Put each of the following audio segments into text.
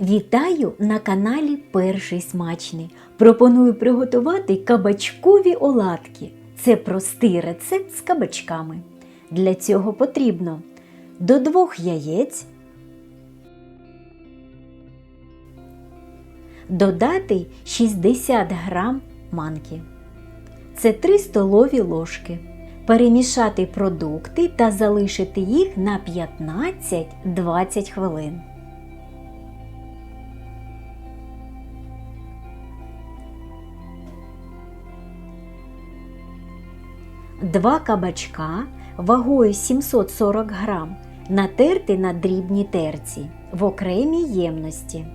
Вітаю на каналі Перший смачний. Пропоную приготувати кабачкові оладки. Це простий рецепт з кабачками. Для цього потрібно до двох яєць додати 60 грам манки. Це 3 столові ложки. Перемішати продукти та залишити їх на 15-20 хвилин. Два кабачка вагою 740 грам натерти на дрібній терці в окремій ємності.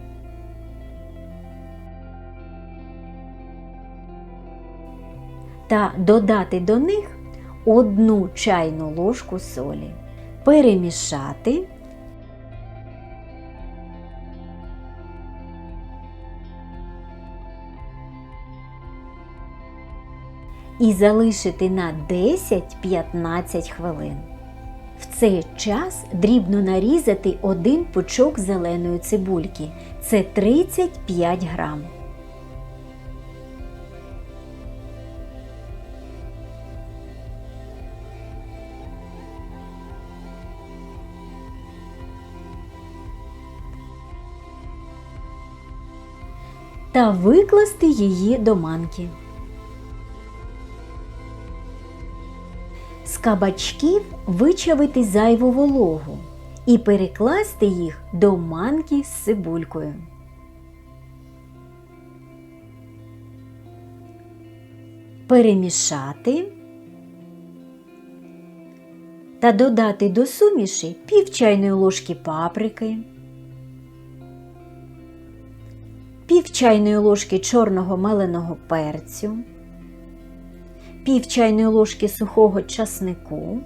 Та додати до них одну чайну ложку солі. Перемішати. І залишити на 10-15 хвилин. В цей час дрібно нарізати один пучок зеленої цибульки. Це 35 грам. Та викласти її до манки. Кабачків вичавити зайву вологу і перекласти їх до манки з цибулькою. Перемішати та додати до суміші пів чайної ложки паприки, пів чайної ложки чорного меленого перцю пів чайної ложки сухого часнику,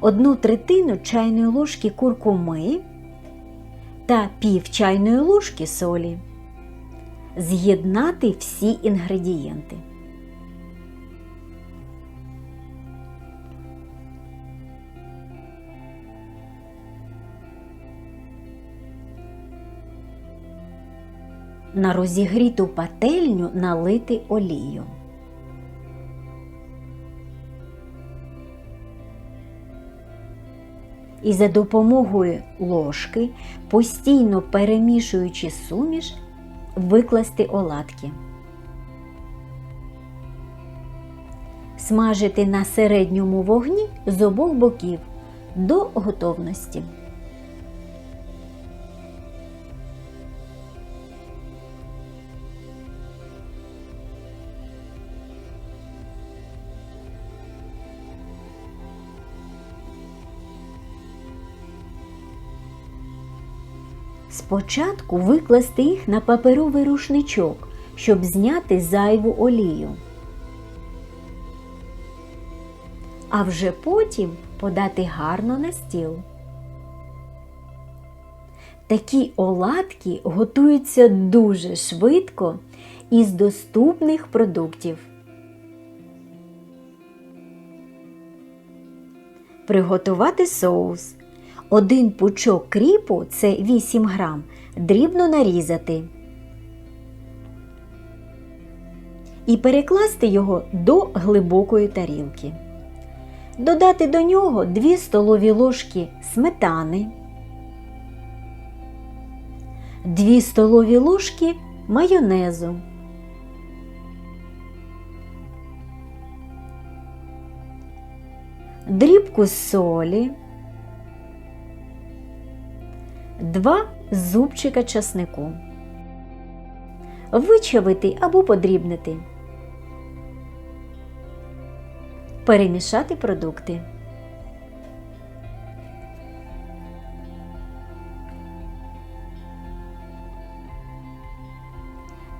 одну третину чайної ложки куркуми та пів чайної ложки солі. З'єднати всі інгредієнти. На розігріту пательню налити олію. І за допомогою ложки, постійно перемішуючи суміш, викласти оладки. Смажити на середньому вогні з обох боків до готовності. Спочатку викласти їх на паперовий рушничок, щоб зняти зайву олію. А вже потім подати гарно на стіл. Такі оладки готуються дуже швидко із доступних продуктів. Приготувати соус. Один пучок кріпу це 8 грам, дрібно нарізати. І перекласти його до глибокої тарілки. Додати до нього 2 столові ложки сметани, 2 столові ложки майонезу. Дрібку солі. 2 зубчика часнику. Вичавити або подрібнити. Перемішати продукти.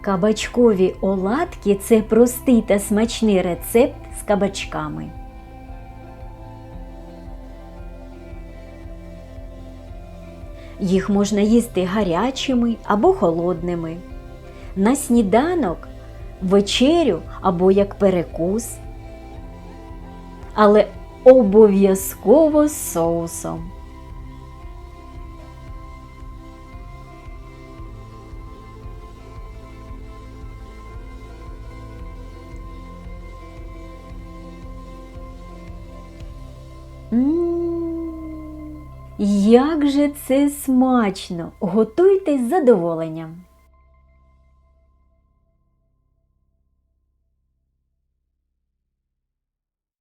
Кабачкові оладки це простий та смачний рецепт з кабачками. Їх можна їсти гарячими або холодними. На сніданок, вечерю або як перекус. Але обов'язково з соусом. Ммм. Як же це смачно! Готуйте з задоволенням.